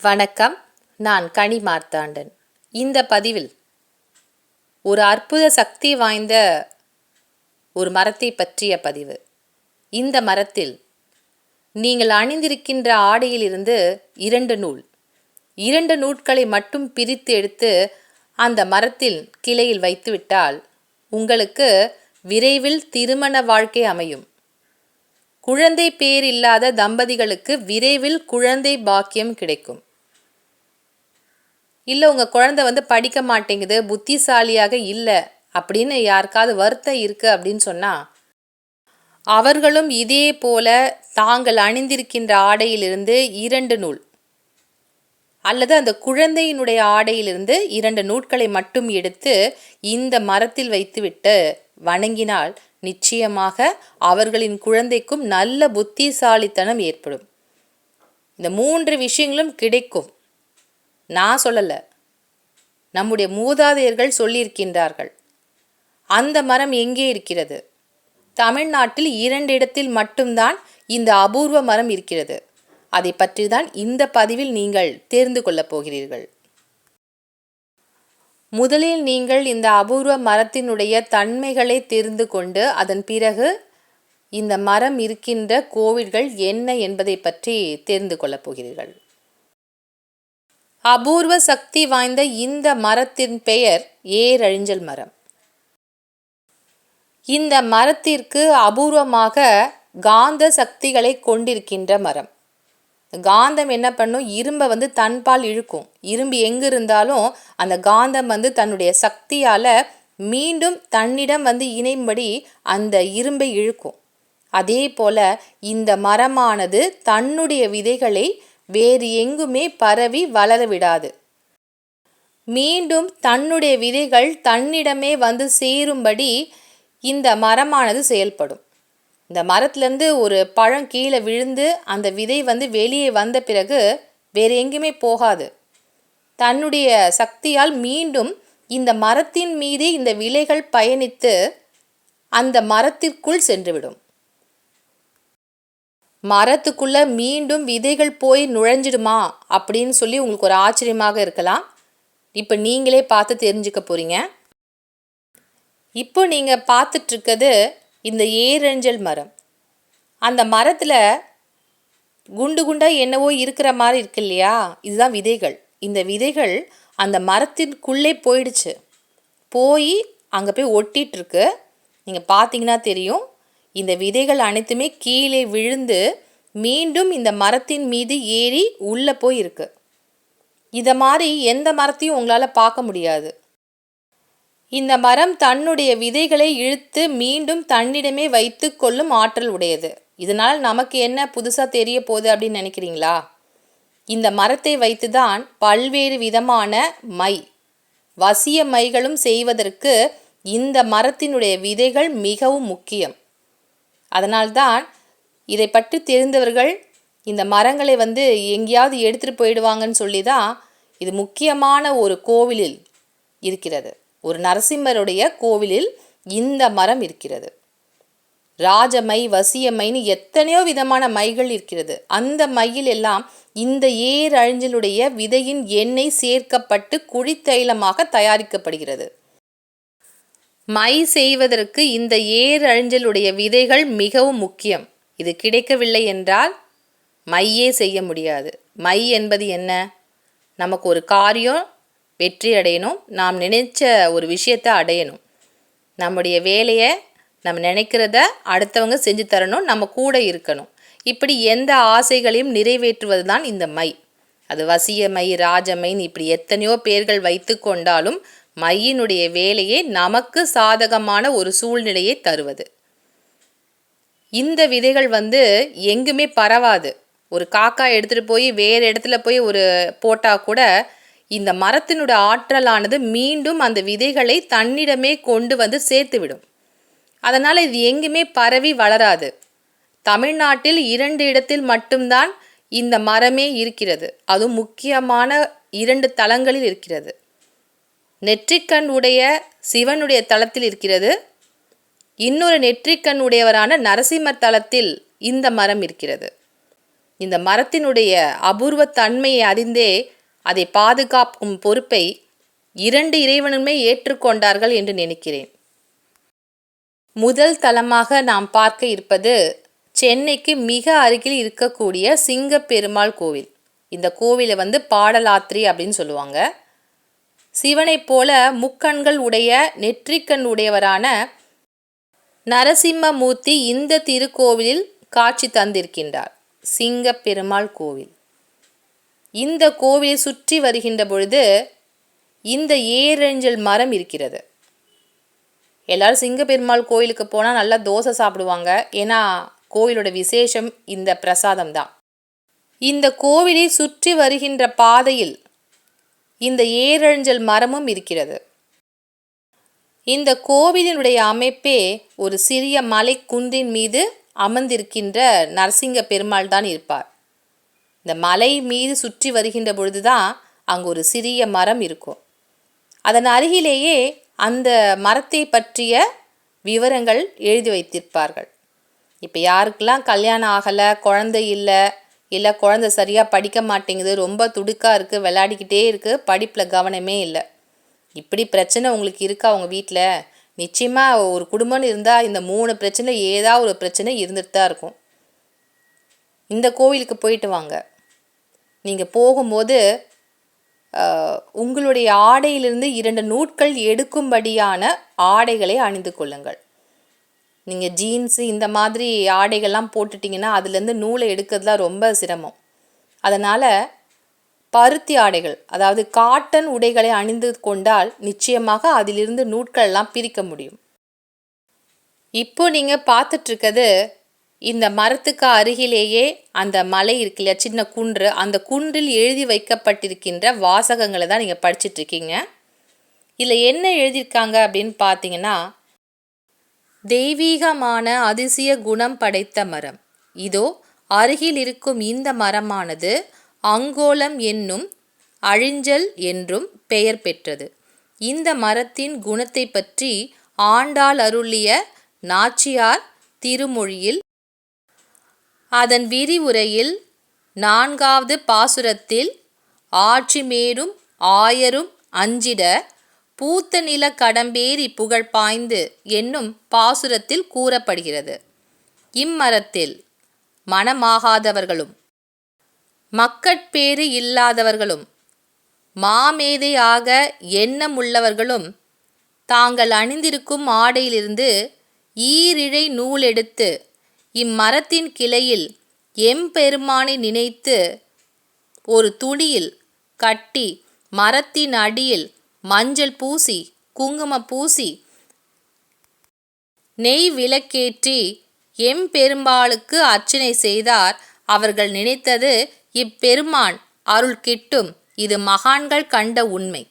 வணக்கம். நான் கனி மார்த்தாண்டன். இந்த பதிவில் ஒரு அற்புத சக்தி வாய்ந்த ஒரு மரத்தை பற்றிய பதிவு. இந்த மரத்தில் நீங்கள் அணிந்திருக்கின்ற ஆடையிலிருந்து இரண்டு நூல். இரண்டு நூட்களை மட்டும் பிரித்து எடுத்து அந்த மரத்தில் கிளையில் வைத்துவிட்டால் உங்களுக்கு விரைவில் திருமண வாழ்க்கை அமையும். குழந்தை பேர் இல்லாத தம்பதிகளுக்கு விரைவில் குழந்தை பாக்கியம் கிடைக்கும். இல்லை உங்கள் குழந்தை வந்து படிக்க மாட்டேங்குது புத்திசாலியாக இல்லை அப்படின்னு யாருக்காவது வருத்தம் இருக்குது அப்படின்னு சொன்னால் அவர்களும் இதே போல தாங்கள் அணிந்திருக்கின்ற ஆடையிலிருந்து இரண்டு நூல் அல்லது அந்த குழந்தையினுடைய ஆடையிலிருந்து இரண்டு நூட்களை மட்டும் எடுத்து இந்த மரத்தில் வைத்துவிட்டு வணங்கினால் நிச்சயமாக அவர்களின் குழந்தைக்கும் நல்ல புத்திசாலித்தனம் ஏற்படும். இந்த மூன்று விஷயங்களும் கிடைக்கும். நான் சொல்லலை. நம்முடைய மூதாதையர்கள் சொல்லியிருக்கின்றார்கள். அந்த மரம் எங்கே இருக்கிறது? தமிழ்நாட்டில் இரண்டு இடத்தில் மட்டும்தான் இந்த அபூர்வ மரம் இருக்கிறது. அதை பற்றி தான் இந்த பதிவில் நீங்கள் தெரிந்து கொள்ளப் போகிறீர்கள். முதலில் நீங்கள் இந்த அபூர்வ மரத்தினுடைய தன்மைகளை தெரிந்து கொண்டு அதன் பிறகு இந்த மரம் இருக்கின்ற கோவில்கள் என்ன என்பதை பற்றி தெரிந்து கொள்ளப் போகிறீர்கள். அபூர்வ சக்தி வாய்ந்த இந்த மரத்தின் பெயர் ஏரழிஞ்சல் மரம். இந்த மரத்திற்கு அபூர்வமாக காந்த சக்திகளை கொண்டிருக்கின்ற மரம். காந்தம் என்ன பண்ணும்? இரும்பை வந்து தன்பால் இழுக்கும். இரும்பு எங்கே இருந்தாலும் அந்த காந்தம் வந்து தன்னுடைய சக்தியால் மீண்டும் தன்னிடம் வந்து இணையும்படி அந்த இரும்பை இழுக்கும். அதே போல இந்த மரமானது தன்னுடைய விதைகளை வேறு எங்குமே பரவி வளர விடாது. மீண்டும் தன்னுடைய விதைகள் தன்னிடமே வந்து சேரும்படி இந்த மரமானது செயல்படும். இந்த மரத்துலேருந்து ஒரு பழம் கீழே விழுந்து அந்த விதை வந்து வெளியே வந்த பிறகு வேறு எங்கேயுமே போகாது. தன்னுடைய சக்தியால் மீண்டும் இந்த மரத்தின் மீது இந்த விலைகள் பயணித்து அந்த மரத்திற்குள் சென்றுவிடும். மரத்துக்குள்ளே மீண்டும் விதைகள் போய் நுழைஞ்சிடுமா அப்படின்னு சொல்லி உங்களுக்கு ஒரு ஆச்சரியமாக இருக்கலாம். இப்போ நீங்களே பார்த்து தெரிஞ்சுக்க போகிறீங்க இப்போ நீங்கள் பார்த்துட்ருக்கிறது இந்த ஏரஞ்சல் மரம். அந்த மரத்தில் குண்டு குண்டாக என்னவோ இருக்கிற மாதிரி இருக்கு இல்லையா? இதுதான் விதைகள். இந்த விதைகள் அந்த மரத்திற்குள்ளே போயிடுச்சு. போய் அங்கே போய் ஒட்டிகிட்ருக்கு நீங்கள் பார்த்தீங்கன்னா தெரியும். இந்த விதைகள் அனைத்துமே கீழே விழுந்து மீண்டும் இந்த மரத்தின் மீது ஏறி உள்ளே போய் இருக்கு இதை மாதிரி எந்த மரத்தையும் உங்களால் பார்க்க முடியாது. இந்த மரம் தன்னுடைய விதைகளை இழுத்து மீண்டும் தன்னிடமே வைத்து கொள்ளும் ஆற்றல் உடையது. இதனால் நமக்கு என்ன புதுசாக தெரிய போகுது அப்படின்னு நினைக்கிறீங்களா? இந்த மரத்தை வைத்து தான் பல்வேறு விதமான மை வசிய மைகளும் செய்வதற்கு இந்த மரத்தினுடைய விதைகள் மிகவும் முக்கியம். அதனால்தான் இதை பற்றி தெரிந்தவர்கள் இந்த மரங்களை வந்து எங்கேயாவது எடுத்துகிட்டு போயிடுவாங்கன்னு சொல்லி தான் இது முக்கியமான ஒரு கோவிலில் இருக்கிறது. ஒரு நரசிம்மருடைய கோவிலில் இந்த மரம் இருக்கிறது. ராஜமை வசியமைன்னு எத்தனையோ விதமான மைகள் இருக்கிறது. அந்த மையில் எல்லாம் இந்த ஏர் அழிஞ்சலுடைய விதையின் எண்ணெய் சேர்க்கப்பட்டு குழித்தைலமாக தயாரிக்கப்படுகிறது. மை செய்வதற்கு இந்த ஏர் அழிஞ்சலுடைய விதைகள் மிகவும் முக்கியம். இது கிடைக்கவில்லை என்றால் மையே செய்ய முடியாது. மை என்பது என்ன? நமக்கு ஒரு காரியம் வெற்றி அடையணும். நாம் நினைச்ச ஒரு விஷயத்தை அடையணும். நம்முடைய வேலையை நம்ம நினைக்கிறத அடுத்தவங்க செஞ்சு தரணும். நம்ம கூட இருக்கணும். இப்படி எந்த ஆசைகளையும் நிறைவேற்றுவது தான் இந்த மை. அது வசிய மை ராஜமைன்னு இப்படி எத்தனையோ பேர்கள் வைத்து கொண்டாலும் மையினுடைய வேலையே நமக்கு சாதகமான ஒரு சூழ்நிலையை தருவது. இந்த விதைகள் வந்து எங்குமே பரவாது. ஒரு காக்கா எடுத்துகிட்டு போய் வேறு இடத்துல போய் ஒரு போட்டால் கூட இந்த மரத்தினோட ஆற்றலானது மீண்டும் அந்த விதைகளை தன்னிடமே கொண்டு வந்து சேர்த்துவிடும். அதனால் இது எங்குமே பரவி வளராது. தமிழ்நாட்டில் இரண்டு இடத்தில் மட்டும்தான் இந்த மரமே இருக்கிறது. அதுவும் முக்கியமான இரண்டு தளங்களில் இருக்கிறது. நெற்றிக்கண் உடைய சிவனுடைய தளத்தில் இருக்கிறது. இன்னொரு நெற்றிக்கண் உடையவரான நரசிம்மர் தலத்தில் இந்த மரம் இருக்கிறது. இந்த மரத்தினுடைய அபூர்வ தன்மையை அறிந்தே அதை பாதுகாக்கும் பொறுப்பை இரண்டு இறைவனுமே ஏற்றுக்கொண்டார்கள் என்று நினைக்கிறேன். முதல் தலமாக நாம் பார்க்க இருப்பது சென்னைக்கு மிக அருகில் இருக்கக்கூடிய சிங்கப்பெருமாள் கோவில். இந்த கோவிலை வந்து பாடலாத்திரி அப்படின்னு சொல்லுவாங்க. சிவனைப் போல முக்கண்கள் உடைய நெற்றிக்கண் உடையவரான நரசிம்மமூர்த்தி இந்த திருக்கோவிலில் காட்சி தந்திருக்கின்றார். சிங்கப்பெருமாள் கோவில். இந்த கோவிலை சுற்றி வருகின்ற பொழுது இந்த ஏரஞ்சல் மரம் இருக்கிறது. எல்லாரும் சிங்கப்பெருமாள் கோயிலுக்கு போனால் நல்லா தோசை சாப்பிடுவாங்க. ஏன்னா கோவிலோட விசேஷம் இந்த பிரசாதம் தான் இந்த கோவிலை சுற்றி வருகின்ற பாதையில் இந்த ஏரஞ்சல் மரமும் இருக்கிறது. இந்த கோவிலினுடைய அமைப்பே ஒரு சிறிய மலை குன்றின் மீது அமர்ந்திருக்கின்ற நரசிங்க பெருமாள் தான் இருப்பார். இந்த மலை மீது சுற்றி வருகின்ற பொழுதுதான் அங்கு அங்கே ஒரு சிறிய மரம் இருக்கும். அதன் அருகிலேயே அந்த மரத்தை பற்றிய விவரங்கள் எழுதி வைத்திருப்பார்கள். இப்போ யாருக்கெல்லாம் கல்யாணம் ஆகலை குழந்தை இல்லை இல்லை குழந்தை சரியாக படிக்க மாட்டேங்குது ரொம்ப துடுக்காக இருக்குது விளையாடிக்கிட்டே இருக்குது படிப்பில் கவனமே இல்லை. இப்படி பிரச்சனை உங்களுக்கு இருக்கா உங்கள் வீட்டில் நிச்சயமாக ஒரு குடும்பம்னு இருந்தால் இந்த மூணு பிரச்சனை ஏதாவது ஒரு பிரச்சனை இருந்துட்டு தான் இருக்கும். இந்த கோவிலுக்கு போயிட்டு வாங்க. நீங்கள் போகும்போது உங்களுடைய ஆடையிலிருந்து இரண்டு நூட்கள் எடுக்கும்படியான ஆடைகளை அணிந்து கொள்ளுங்கள். நீங்கள் ஜீன்ஸு இந்த மாதிரி ஆடைகள்லாம் போட்டுட்டிங்கன்னா அதுலேருந்து நூலை எடுக்கிறதுலாம் ரொம்ப சிரமம். அதனால் பருத்தி ஆடைகள் அதாவது காட்டன் உடைகளை அணிந்து கொண்டால் நிச்சயமாக அதிலிருந்து நூட்களெல்லாம் பிரிக்க முடியும். இப்போ நீங்கள் பார்த்துட்ருக்கிறது இந்த மரத்துக்கு அருகிலேயே அந்த மலை இருக்கு இல்லையா சின்ன குன்று அந்த குன்றில் எழுதி வைக்கப்பட்டிருக்கின்ற வாசகங்களை தான் நீங்கள் படிச்சுட்ருக்கீங்க இதில் என்ன எழுதியிருக்காங்க அப்படின்னு பார்த்தீங்கன்னா தெய்வீகமான அதிசய குணம் படைத்த மரம். இதோ அருகில் இருக்கும் இந்த மரமானது அங்கோலம் என்னும் அழிஞ்சல் என்றும் பெயர் பெற்றது. இந்த மரத்தின் குணத்தை பற்றி ஆண்டாள் அருளிய நாச்சியார் திருமொழியில் அதன் விரிவுரையில் நான்காவது பாசுரத்தில் ஆட்சி மேடும் ஆயரும் அஞ்சிட பூத்த நில கடம்பேறி புகழ் பாய்ந்து என்னும் பாசுரத்தில் கூறப்படுகிறது. இம்மரத்தில் மனமாகாதவர்களும் மக்கட்பேறு இல்லாதவர்களும் மாமேதையாக எண்ணமுள்ளவர்களும் தாங்கள் அணிந்திருக்கும் ஆடையிலிருந்து ஈரிழை நூல் எடுத்து இம்மரத்தின் கிளையில் எம்பெருமானை நினைத்து ஒரு துணியில் கட்டி மரத்தின் அடியில் மஞ்சள் பூசி குங்கும பூசி நெய் விளக்கேற்றி எம்பெருமாளுக்கு அர்ச்சனை செய்தார். அவர்கள் நினைத்தது இப்பெருமான் அருள் கிட்டும். இது மகான்கள் கண்ட உண்மை.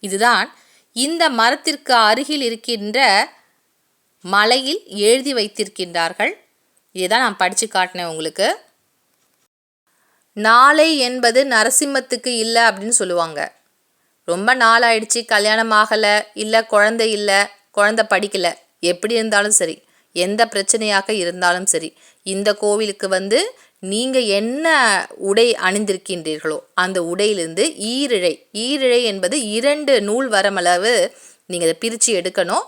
இதுதான் இந்த மரத்திற்கு அருகில் இருக்கின்ற மலையில் எழுதி வைத்திருக்கின்றார்கள். இதுதான் நான் படித்து காட்டினேன் உங்களுக்கு. நாளை என்பது நரசிம்மத்துக்கு இல்லை அப்படின்னு சொல்லுவாங்க. ரொம்ப நாள் ஆயிடுச்சு கல்யாணம் ஆகலை இல்லை குழந்தை இல்லை குழந்த படிக்கலை. எப்படி இருந்தாலும் சரி எந்த பிரச்சனையாக இருந்தாலும் சரி இந்த கோவிலுக்கு வந்து நீங்கள் என்ன உடை அணிந்திருக்கின்றீர்களோ அந்த உடையிலிருந்து ஈரிழை ஈரிழை என்பது இரண்டு நூல் வரமளவு நீங்கள் அதை பிரித்து எடுக்கணும்.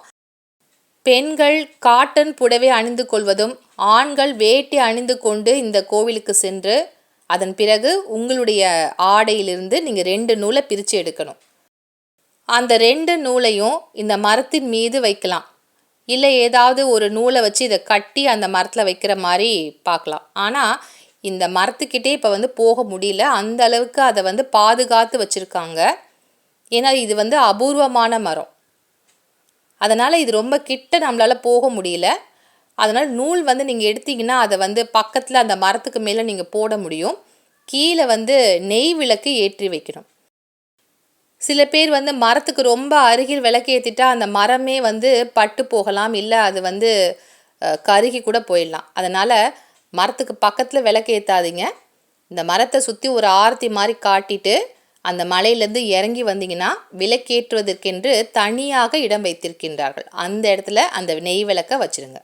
பெண்கள் காட்டன் புடவை அணிந்து கொள்வதும் ஆண்கள் வேட்டி அணிந்து கொண்டு இந்த கோவிலுக்கு சென்று அதன் பிறகு உங்களுடைய ஆடையிலிருந்து நீங்கள் ரெண்டு நூலை பிரித்து எடுக்கணும். அந்த ரெண்டு நூலையும் இந்த மரத்தின் மீது வைக்கலாம். இல்லை ஏதாவது ஒரு நூலை வச்சு இதை கட்டி அந்த மரத்தில் வைக்கிற மாதிரி பார்க்கலாம். ஆனால் இந்த மரத்துக்கிட்டே இப்போ வந்து போக முடியல. அந்த அளவுக்கு அதை வந்து பாதுகாத்து வச்சுருக்காங்க. ஏன்னா இது வந்து அபூர்வமான மரம். அதனால் இது ரொம்ப கிட்ட நம்மளால் போக முடியல. அதனால் நூல் வந்து நீங்கள் எடுத்தீங்கன்னா அதை வந்து பக்கத்தில் அந்த மரத்துக்கு மேலே நீங்கள் போட முடியும். கீழே வந்து நெய் விளக்கு ஏற்றி வைக்கணும். சில பேர் வந்து மரத்துக்கு ரொம்ப அருகில் விளக்கேற்றிட்டா அந்த மரமே வந்து பட்டு போகலாம் இல்லை அது வந்து கருகி கூட போயிடலாம். அதனால் மரத்துக்கு பக்கத்தில் விளக்கேற்றாதீங்க இந்த மரத்தை சுற்றி ஒரு ஆரத்தி மாதிரி காட்டிட்டு அந்த மலையிலேருந்து இறங்கி வந்தீங்கன்னா விளக்கேற்றுவதற்கென்று தனியாக இடம் வைத்திருக்கின்றார்கள். அந்த இடத்துல அந்த நெய் விளக்கை வச்சுருங்க.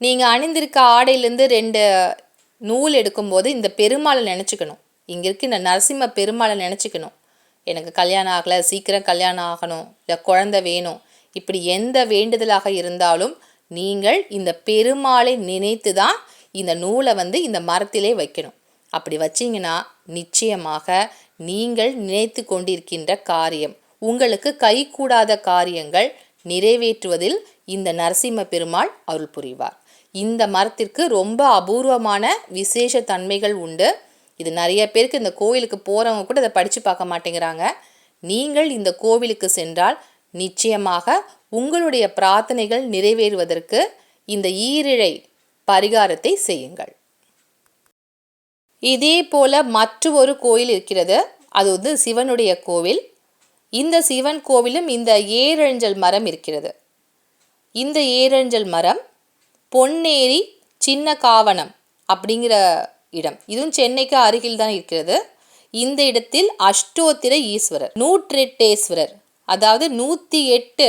நீங்கள் அணிந்திருக்க ஆடையிலேருந்து ரெண்டு நூல் எடுக்கும்போது இந்த பெருமாளை நினச்சிக்கணும். இங்கே இருக்க இந்த நரசிம்ம பெருமாளை நினச்சிக்கணும். எனக்கு கல்யாணம் ஆகலை சீக்கிரம் கல்யாணம் ஆகணும் இல்லை குழந்தை வேணும். இப்படி எந்த வேண்டுதலாக இருந்தாலும் நீங்கள் இந்த பெருமாளை நினைத்து தான் இந்த நூலை வந்து இந்த மரத்திலே வைக்கணும். அப்படி வச்சிங்கன்னா நிச்சயமாக நீங்கள் நினைத்து கொண்டிருக்கின்ற காரியம் உங்களுக்கு கைகூடாத காரியங்கள் நிறைவேற்றுவதில் இந்த நரசிம்ம பெருமாள் அருள் புரிவார். இந்த மரத்திற்கு ரொம்ப அபூர்வமான விசேஷ தன்மைகள் உண்டு. இது நிறைய பேருக்கு இந்த கோவிலுக்கு போகிறவங்க கூட இதை படித்து பார்க்க மாட்டேங்கிறாங்க. நீங்கள் இந்த கோவிலுக்கு சென்றால் நிச்சயமாக உங்களுடைய பிரார்த்தனைகள் நிறைவேறுவதற்கு இந்த ஈரிழை பரிகாரத்தை செய்யுங்கள். இதே போல மற்றொரு கோயில் இருக்கிறது. அது வந்து சிவனுடைய கோவில். இந்த சிவன் கோவிலும் இந்த ஏரஞ்சல் மரம் இருக்கிறது. இந்த ஏரஞ்சல் மரம் பொன்னேரி சின்ன காவனம் அப்படிங்கிற இடம். இதுவும் சென்னைக்கு அருகில் தான் இருக்கிறது. இந்த இடத்தில் அஷ்டோத்திர ஈஸ்வரர் நூற்றெட்டேஸ்வரர் அதாவது நூற்றி எட்டு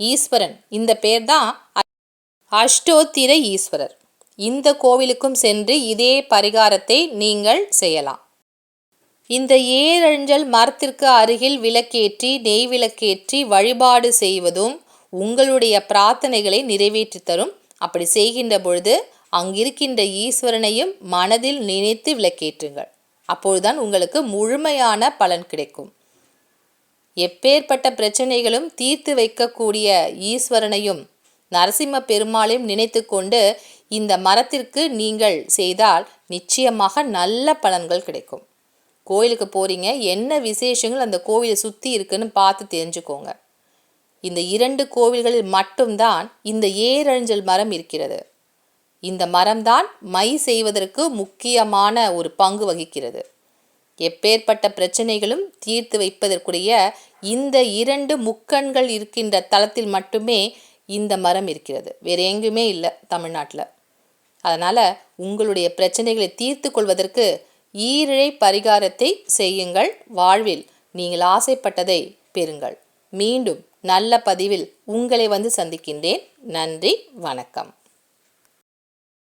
ஈஸ்வரன். இந்த பேர் தான் அஷ்டோத்திர ஈஸ்வரர். இந்த கோவிலுக்கும் சென்று இதே பரிகாரத்தை நீங்கள் செய்யலாம். இந்த ஏரஞ்சல் மரத்திற்கு அருகில் விளக்கேற்றி நெய் விளக்கேற்றி வழிபாடு செய்வதும் உங்களுடைய பிரார்த்தனைகளை நிறைவேற்றி தரும். அப்படி செய்கின்ற பொழுது அங்கிருக்கின்ற ஈஸ்வரனையும் மனதில் நினைத்து விளக்கேற்றுங்கள். அப்பொழுதுதான் உங்களுக்கு முழுமையான பலன் கிடைக்கும். எப்பேற்பட்ட பிரச்சனைகளும் தீர்த்து வைக்கக்கூடிய ஈஸ்வரனையும் நரசிம்ம பெருமாளையும் நினைத்து கொண்டு இந்த மரத்திற்கு நீங்கள் செய்தால் நிச்சயமாக நல்ல பலன்கள் கிடைக்கும். கோயிலுக்கு போகிறீங்க என்ன விசேஷங்கள் அந்த கோவிலை சுற்றி இருக்குன்னு பார்த்து தெரிஞ்சுக்கோங்க. இந்த இரண்டு கோவில்களில் மட்டும்தான் இந்த ஏரஞ்சல் மரம் இருக்கிறது. இந்த மரம்தான் மை செய்வதற்கு முக்கியமான ஒரு பங்கு வகிக்கிறது. எப்பேற்பட்ட பிரச்சனைகளும் தீர்த்து வைப்பதற்குரிய இந்த இரண்டு முக்கண்கள் இருக்கின்ற தளத்தில் மட்டுமே இந்த மரம் இருக்கிறது. வேறு எங்குமே இல்லை தமிழ்நாட்டில். அதனால் உங்களுடைய பிரச்சனைகளை தீர்த்து கொள்வதற்கு ஈரிழை பரிகாரத்தை செய்யுங்கள். வாழ்வில் நீங்கள் ஆசைப்பட்டதை பெறுங்கள். மீண்டும் நல்ல பதிவில் உங்களை வந்து சந்திக்கின்றேன். நன்றி வணக்கம்.